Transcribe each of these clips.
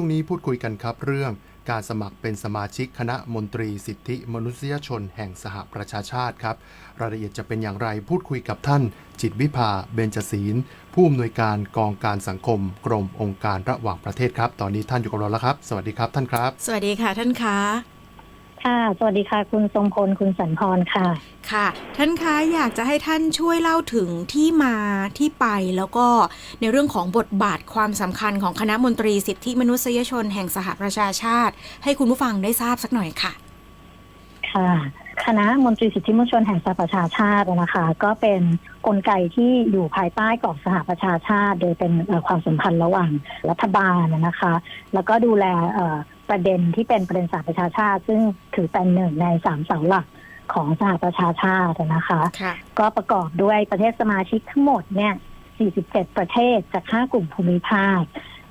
ช่วงนี้พูดคุยกันครับเรื่องการสมัครเป็นสมาชิกคณะมนตรีสิทธิมนุษยชนแห่งสหประชาชาติครับ รายละเอียดจะเป็นอย่างไรพูดคุยกับท่าน จิตวิภาเบญจศีลผู้อำนวยการกองการสังคม กรมองค์การระหว่างประเทศครับ ตอนนี้ท่านอยู่กับเราแล้วครับ สวัสดีครับท่านครับ สวัสดีค่ะท่านคะค่ะ สวัสดีค่ะ คุณทรงพล คุณสันพรค่ะ ค่ะ ท่านคะอยากจะให้ท่านช่วยเล่าถึงที่มาที่ไปแล้วก็ในเรื่องของบทบาทความสำคัญของคณะมนตรีสิทธิมนุษยชนแห่งสหประชาชาติ ให้คุณผู้ฟังได้ทราบสักหน่อยค่ะ ค่ะคณะมนตรีสิทธิมนุษยชนแห่งสหประชาชาตินะคะ ก็เป็นกลไกที่อยู่ภายใต้กรอบสหประชาชาติ โดยเป็นความสัมพันธ์ระหว่างรัฐบาลนะคะ แล้วก็ดูแลประเด็นที่เป็นประเด็นสหประชาชาติ ซึ่งถือเป็นหนึ่งในสามเสาหลัก ของสหประชาชาตินะคะค่ะก็ประกอบด้วยประเทศสมาชิกทั้งหมดเนี่ย 47 ประเทศจาก5กลุ่มภูมิภาค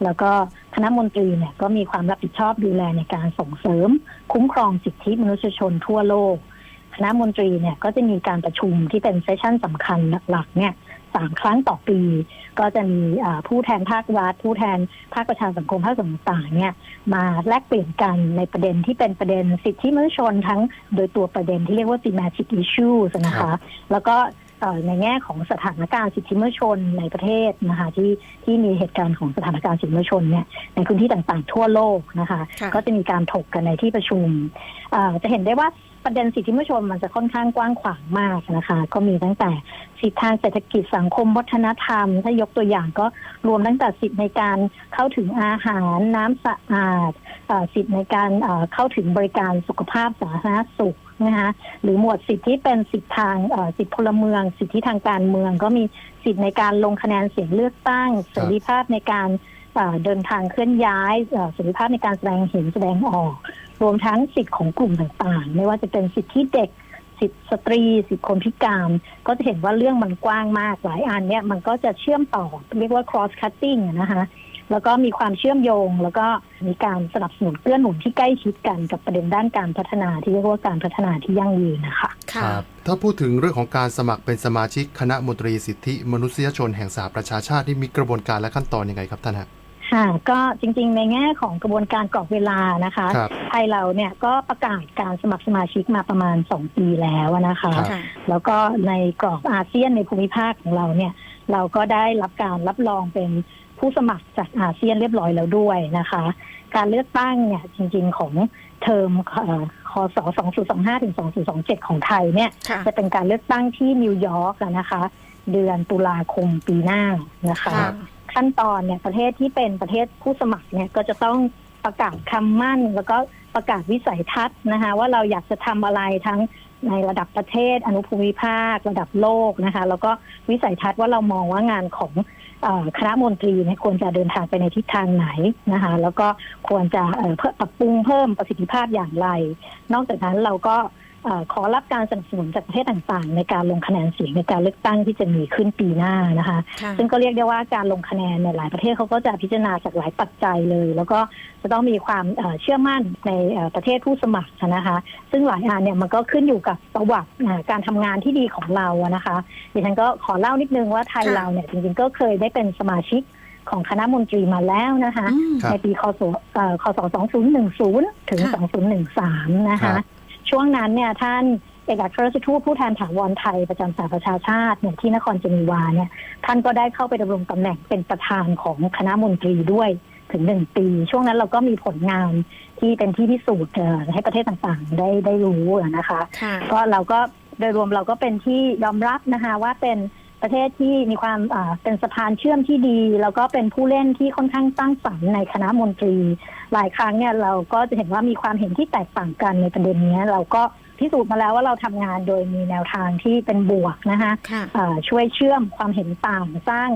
แล้วก็คณะมนตรีเนี่ยก็มีความรับผิดชอบดูแลในการส่งเสริม คุ้มครองสิทธิมนุษยชนทั่วโลก คณะมนตรีเนี่ยก็จะมีการประชุมที่เป็นเซสชั่นสำคัญหลักๆเนี่ย สามครั้งต่อปี ก็จะมีอ่าผู้แทนภาครัฐผู้แทนภาคประชาสังคมภาคส่วนต่างๆเนี่ยมาแลกเปลี่ยนกันในประเด็นที่เป็นประเด็นสิทธิมนุษยชนทั้งโดยตัวประเด็นที่เรียกว่า thematic issues นะครัคะบแล้วก็เอ่อในแง่ของสถานการณ์สิทธิมนุษยชนในประเทศนะคะที่ที่มีเหตุการณ์ของสถานการณ์สิทธิมนุษยชนเนี่ยในพื้นที่ต่างๆทั่วโลกนะคะค่ะก็จะมีการถกกันในที่ประชุมเอ่อจะเห็นได้ว่า ประเด็นสิทธิมนุษยชนมันจะค่อนข้างกว้างขวางมากนะคะ ก็มีตั้งแต่สิทธิทางเศรษฐกิจสังคมวัฒนธรรม ถ้ายกตัวอย่างก็รวมตั้งแต่สิทธิในการเข้าถึงอาหารน้ำสะอาดเอ่อสิทธิในการเอ่อเข้าถึงบริการสุขภาพสาธารณสุขนะคะหรือหมวดสิทธิที่เป็นสิทธิทางเอ่อสิทธิพลเมือง สิทธิทางการเมือง ก็มีสิทธิในการลงคะแนนเสียงเลือกตั้งเสรีภาพในการเอ่อเดินทางเคลื่อนย้ายเอ่อเสรีภาพในการแสดงเห็นแสดงออก รวมทั้งสิทธิของกลุ่มต่างๆ ไม่ว่าจะเป็นสิทธิเด็กสิทธิสตรี สิทธิคนพิการ ก็จะเห็นว่าเรื่องมันกว้างมากหลายอันเนี่ยมันก็จะเชื่อมต่อ เรียกว่า cross cutting อะนะคะแล้วก็มีความเชื่อมโยง แล้วก็มีการสนับสนุนเกื้อหนุนที่ใกล้ชิดกันกับประเด็นด้านการพัฒนาที่เรียกว่าการพัฒนาที่ยั่งยืนนะคะค่ะถ้าพูดถึงเรื่องของการสมัครเป็นสมาชิกคณะมนตรีสิทธิมนุษยชนแห่งสหประชาชาตินี่มีกระบวนการและขั้นตอนยังไงครับท่านฮะ ค่ะก็จริงๆ ในแง่ของกระบวนการกรอบเวลานะคะครับ ไทยเราเนี่ยก็ประกาศการสมัครสมาชิกมาประมาณ 2 ปีแล้วนะคะครับค่ะ แล้วก็ในกรอบอาเซียนในภูมิภาคของเราเนี่ย เราก็ได้รับการรับรองเป็นผู้สมัครจากอาเซียนเรียบร้อยแล้วด้วยนะคะ การเลือกตั้งเนี่ยจริงๆของเทอมเอ่อคศ2025ถึง2027 ของไทยเนี่ย ค่ะ จะเป็นการเลือกตั้งที่นิวยอร์กอะนะคะ เดือนตุลาคมปีหน้านะคะ ค่ะ ขั้นตอนเนี่ยประเทศที่เป็นประเทศผู้สมัครเนี่ยก็จะต้องประกาศคำมั่น แล้วก็ประกาศวิสัยทัศน์นะคะว่าเราอยากจะทำอะไรทั้งในระดับประเทศอนุภูมิภาค ระดับโลกนะคะ แล้วก็วิสัยทัศน์ว่าเรามองว่างานของคณะมนตรีเนี่ยควรจะเดินทางไปในทิศทางไหนนะคะ แล้วก็ควรจะเพิ่มปรับปรุงเพิ่มประสิทธิภาพอย่างไร นอกจากนั้นเราก็ ขอรับการสนับสนุนจากประเทศต่างๆ ในการลงคะแนนเสียงในการเลือกตั้งที่จะมีขึ้นปีหน้านะคะค่ะซึ่งก็เรียกได้ว่าการลงคะแนนเนี่ยหลายประเทศเขาก็จะพิจารณาจากหลายปัจจัยเลย แล้วก็จะต้องมีความเอ่อเชื่อมั่นในเอ่อประเทศผู้สมัครนะคะ ซึ่งหลายอันเนี่ยมันก็ขึ้นอยู่กับประวัติอ่าการทำงานที่ดีของเราอะนะคะดิฉันก็ขอเล่านิดนึงว่าไทยค่ะเราเนี่ยจริงๆก็เคยได้เป็นสมาชิกของคณะมนตรีมาแล้วนะคะอืมครับในปีคศเอ่อคศ2010 ถึงค่ะ2013 นะครัคะบ ช่วงนั้นเนี่ยท่านเอกอัครราชทูตผู้แทนถาวรไทยประจำสหประชาชาติเนี่ยที่นครเจนีวาเนี่ยท่านก็ได้เข้าไปดำรงตำแหน่งเป็นประธานของคณะมนตรีด้วยถึงหนึ่งปี ช่วงนั้นเราก็มีผลงานที่เป็นที่พิสูจน์เอ่อให้ประเทศต่างๆ ได้ได้รู้อะนะคะค่ะก็เราก็โดยรวมเราก็เป็นที่ยอมรับนะคะว่าเป็น ประเทศที่มีความอ่าเป็นสะพานเชื่อมที่ดี แล้วก็เป็นผู้เล่นที่ค่อนข้างสร้างสรรค์ในคณะมนตรี หลายครั้งเนี่ยเราก็จะเห็นว่ามีความเห็นที่แตกต่างกันในประเด็นเนี้ยเราก็พิสูจน์มาแล้วว่าเราทำงานโดยมีแนวทางที่เป็นบวกนะคะค่ะอ่าช่วยเชื่อมความเห็นต่างสร้าง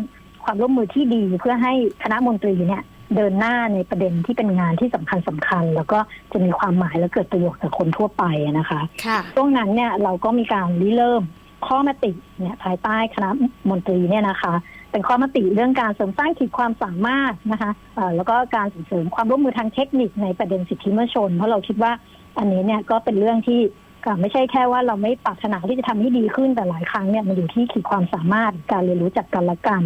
ความร่วมมือที่ดีเพื่อให้คณะมนตรีเนี่ยเดินหน้าในประเด็นที่เป็นงานที่สำคัญสำคัญ แล้วก็จะมีความหมายและเกิดประโยชน์กับคนทั่วไปนะคะค่ะช่วงนั้นเนี่ยเราก็มีการริเริ่ม ข้อมติเนี่ยภายใต้คณะมนตรีเนี่ยนะคะ เป็นข้อมติเรื่องการเสริมสร้างขีดความสามารถนะคะแล้วก็การส่งเสริมความร่วมมือทางเทคนิคในประเด็นสิทธิมนุษยชน เพราะเราคิดว่าอันนี้เนี่ยก็เป็นเรื่องที่ไม่ใช่แค่ว่าเราไม่ปรารถนาที่จะทำให้ดีขึ้นแต่หลายครั้งเนี่ยมันอยู่ที่ขีดความสามารถการเรียนรู้จากกันและกัน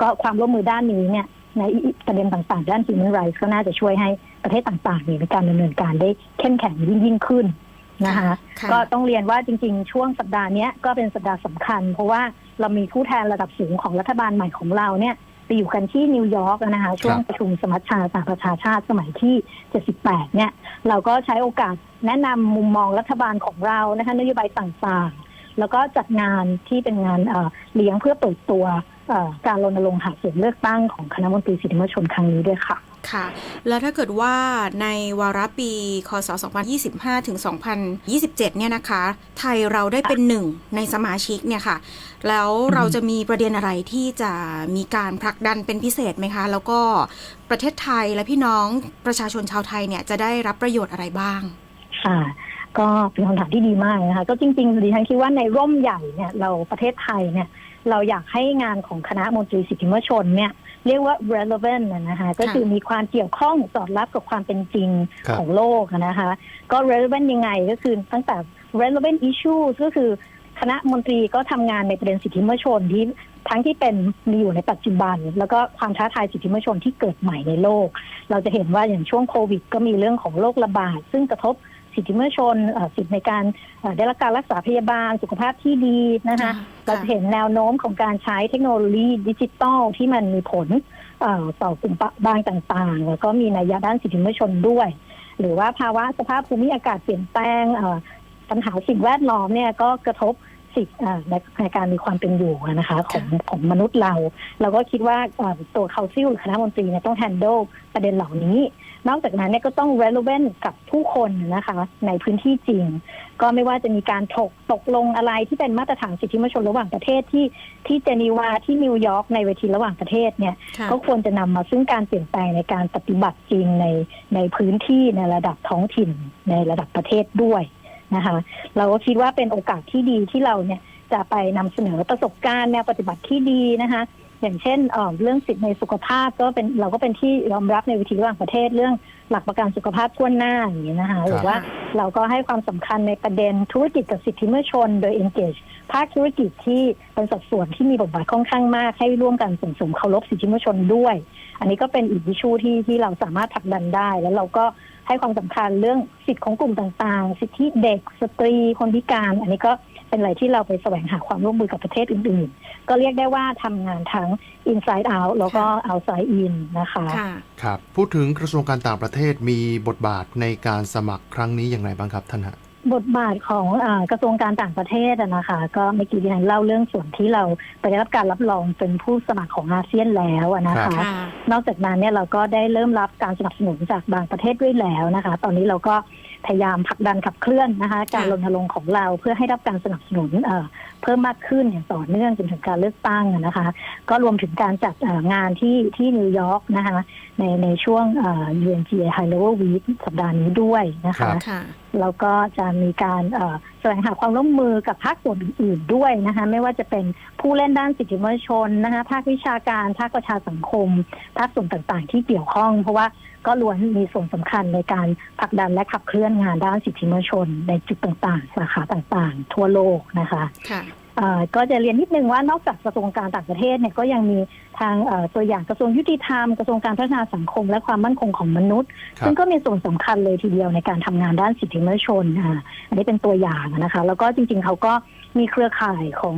ก็ความร่วมมือด้านนี้เนี่ยในประเด็นต่างๆ ด้าน human rights ก็น่าจะช่วยให้ประเทศต่างๆเนี่ยในการดำเนินการได้เข้มแข็งยิ่งยิ่งขึ้น นะคะค่ะก็ต้องเรียนว่าจริง ๆ ช่วงสัปดาห์เนี้ยก็เป็นสัปดาห์สำคัญ เพราะว่าเรามีผู้แทนระดับสูงของรัฐบาลใหม่ของเราเนี่ยไปอยู่กันที่นิวยอร์กนะคะช่วงประชุมสมัชชาสหประชาชาติสมัยที่ 78 เนี่ย เราก็ใช้โอกาสแนะนำมุมมองรัฐบาลของเรานะคะนโยบายต่างๆ แล้วก็จัดงานที่เป็นงานเอ่อเลี้ยงเพื่อเปิดตัวเอ่อการรณรงค์หาเสียงเลือกตั้งของคณะมนตรีสิทธิมชนครั้งนี้ด้วยค่ะ ค่ะ แล้วถ้าเกิดว่าในวาระปีคศ 2025 ถึง 2027 เนี่ยนะคะ ไทยเราได้เป็นหนึ่งในสมาชิกเนี่ยค่ะ แล้วเราจะมีประเด็นอะไรที่จะมีการผลักดันเป็นพิเศษไหมคะ แล้วก็ประเทศไทยและพี่น้องประชาชนชาวไทยเนี่ยจะได้รับประโยชน์อะไรบ้าง ค่ะ ก็เป็นคำถามที่ดีมากนะคะ ก็จริงๆดิฉันคิดว่าในร่มใหญ่เนี่ยเราประเทศไทยเนี่ยเราอยากให้งานของคณะมนตรีสิทธิมชนเนี่ย เรียกว่า relevant นะนะคะก็คือมีความเกี่ยวข้องสอดรับกับความเป็นจริงครับของโลกอะนะคะ ก็ relevant ยังไงก็คือตั้งแต่ relevant issues ก็คือคณะมนตรีก็ทำงานในประเด็นสิทธิมชนที่ทั้งที่เป็นมีอยู่ในปัจจุบัน แล้วก็ความท้าทายสิทธิมชนที่เกิดใหม่ในโลก เราจะเห็นว่าอย่างช่วงโควิด ก็มีเรื่องของโรคระบาดซึ่งกระทบ สิทธิมชนเอ่อสิทธิในการเอ่อได้รับการรักษาพยาบาลสุขภาพที่ดีนะคะค่ะเราจะเห็นแนวโน้มของการใช้เทคโนโลยีดิจิตอลที่มันมีผลเอ่อต่อกลุ่มบางต่างๆ แล้วก็มีนัยยะด้านสิทธิมชนด้วย หรือว่าภาวะสภาพภูมิอากาศเปลี่ยนแปลงเอ่อปัญหาสิ่งแวดล้อมเนี่ยก็กระทบสิทธิเอ่อในในการมีความเป็นอยู่นะคะของของมนุษย์เรา เราก็คิดว่าเอ่อตัวเขาซิลหรือคณะมนตรีเนี่ยต้อง handle ประเด็นเหล่านี้ นอกจากนั้นเนี่ยก็ต้อง relevant กับผู้คนนะคะในพื้นที่จริง ก็ไม่ว่าจะมีการถกตกลงอะไรที่เป็นมาตรฐานสิทธิมชนระหว่างประเทศที่ที่เจนีวาที่นิวยอร์กในเวทีระหว่างประเทศเนี่ยค่ะก็ควรจะนำมาซึ่งการเปลี่ยนแปลงในการปฏิบัติจริงในในพื้นที่ในระดับท้องถิ่นในระดับประเทศด้วยนะคะเราก็คิดว่าเป็นโอกาสที่ดีที่เราเนี่ยจะไปนำเสนอประสบการณ์แนวปฏิบัติที่ดีนะคะ อย่างเช่นเเรื่องสิทธิในสุขภาพก็เป็นเราก็เป็นที่ยอมรับในวิธีระหว่างประเทศเรื่องหลักประกันสุขภาพทั่วหน้าอย่างนี้นะคะหรือว่าเราก็ให้ความสำคัญในประเด็นธุรกิจกับสิทธิมนุษยชน โดย engage ภาคธุรกิจที่เป็นสัดส่วนที่มีบทบาทค่อนข้างมาก ให้ร่วมกันส่งเสริมเคารพสิทธิมนุษยชนด้วย อันนี้ก็เป็นอีกวิชูที่ที่เราสามารถผลักดันได้ แล้วเราก็ให้ความสำคัญเรื่องสิทธิของกลุ่มต่างๆ สิทธิเด็กสตรีคนพิการ อันนี้ก็เป็นอะไรที่เราไปแสวงหาความร่วมมือกับประเทศอื่นๆ ก็เรียกได้ว่าทำงานทั้ง inside out แล้วก็ outside in นะคะค่ะ ครับ พูดถึงกระทรวงการต่างประเทศมีบทบาทในการสมัครครั้งนี้อย่างไรบ้างครับท่านฮะ บทบาทของอากระทรวงการต่างประเทศอะนะคะ ก็เมื่อกี้ที่ฉันเล่าเรื่องส่วนที่เราไปได้รับการรับรองเป็นผู้สมัครของอาเซียนแล้วอะนะครัคะบค่ะนอกจากนั้นเนี่ยเราก็ได้เริ่มรับการสนับสนุนจากบางประเทศด้วยแล้วนะคะ ตอนนี้เราก็ พยายามผลักดันขับเคลื่อนนะคะ การรณรงค์ของเราเพื่อให้รับการสนับสนุนเอ่อเพิ่มมากขึ้นอย่างต่อเนื่องจนถึงการเลือกตั้งอะนะคะ ก็รวมถึงการจัดเอ่องานที่ที่นิวยอร์กนะคะในในช่วงเอ่อ UNGA High Level Week สัปดาห์นี้ด้วยนะครัคะบค่ะแล้วก็จะมีการเอ่อแสวงหาความร่วมมือกับภาคส่วนอื่นๆด้วยนะคะไม่ว่าจะเป็นผู้เล่นด้านสิทธิมนุษยชนนะคะภาควิชาการภาคประชาสังคม ภาคส่วนต่างๆ ที่เกี่ยวข้อง เพราะว่า ก็ล้วนมีส่วนสำคัญในการผลักดันและขับเคลื่อนงานด้านสิทธิมนุษยชน ในจุดต่างๆ สาขาต่างๆ ทั่วโลกนะคะค่ะเอ่อก็จะเรียนนิดนึงว่านอกจากกระทรวงการต่างประเทศเนี่ยก็ยังมีทางเอ่อตัวอย่างกระทรวงยุติธรรมกระทรวงการพัฒนาสังคม และความมั่นคงของมนุษย์ครับซึ่งก็มีส่วนสำคัญเลยทีเดียวในการทำงานด้านสิทธิมนุษยชนอ่าอันนี้เป็นตัวอย่างนะคะ แล้วก็จริงๆเขาก็ มีเครือข่ายของ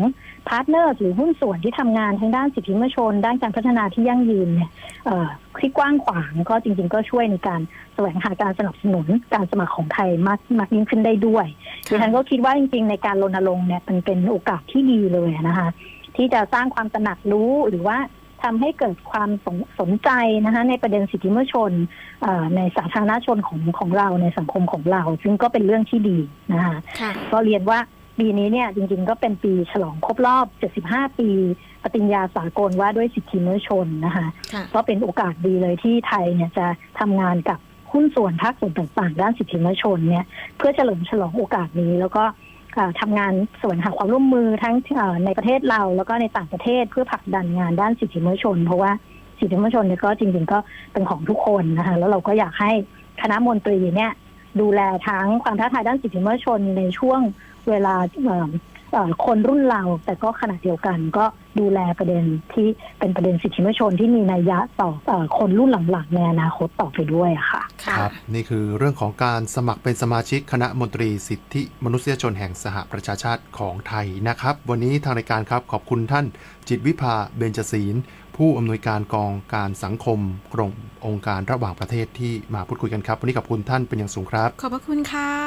พาร์ทเนอร์หรือหุ้นส่วนที่ทำงานทางด้านสิทธิมนุษยชน ด้านการพัฒนาที่ยั่งยืนเนี่ยเอ่อที่กว้างขวางก็จริง ๆ ก็ช่วยในการแสวงหาการสนับสนุนการสมัครของไทยมากมากยิ่งขึ้นได้ด้วยดิฉันก็คิดว่าจริง ๆ ในการรณรงค์เนี่ยมันเป็นโอกาสที่ดีเลยนะคะที่จะสร้างความตระหนักรู้หรือว่าทำให้เกิดความสนสนใจนะคะในประเด็นสิทธิมนุษยชนเอ่อในสาธารณชนของของเราในสังคมของเรา ซึ่งก็เป็นเรื่องที่ดีนะคะค่ะก็เรียนว่า ปีนี้เนี่ยจริงๆก็เป็นปีฉลองครบรอบ 75 ปีปฏิญญาสากลว่าด้วยสิทธิมนุษยชนนะคะค่ะก็เป็นโอกาสดีเลยที่ไทยเนี่ยจะทำงานกับหุ้นส่วนภาคส่วนต่างๆ ด้านสิทธิมนุษยชนเนี่ยเพื่อเฉลิมฉลองโอกาสนี้ แล้วก็อ่าทำงานแสวงหาความร่วมมือทั้งเอ่อในประเทศเราแล้วก็ในต่างประเทศเพื่อผลักดันงานด้านสิทธิมนุษยชน เพราะว่าสิทธิมนุษยชนเนี่ยก็จริง ๆ ก็เป็นของทุกคนนะคะแล้วเราก็อยากให้คณะมนตรีเนี่ยดูแลทั้งความท้าทายด้านสิทธิมนุษยชนในช่วง เวลาเอ่อเอ่อคนรุ่นเราแต่ก็ขณะเดียวกันก็ดูแลประเด็นที่เป็นประเด็นสิทธิมนุษยชนที่มีนัยยะต่อเอ่อคนรุ่นหลังๆในอนาคตต่อไปด้วยอะค่ะค่ะครับ นี่คือเรื่องของการสมัครเป็นสมาชิกคณะมนตรีสิทธิมนุษยชนแห่งสหประชาชาติของไทยนะครับ วันนี้ทางรายการครับขอบคุณท่านจิตวิภาเบญจศีลผู้อำนวยการกองการสังคมกรมองค์การระหว่างประเทศที่มาพูดคุยกันครับ วันนี้ขอบคุณท่านเป็นอย่างสูงครับ ขอบพระคุณค่ะ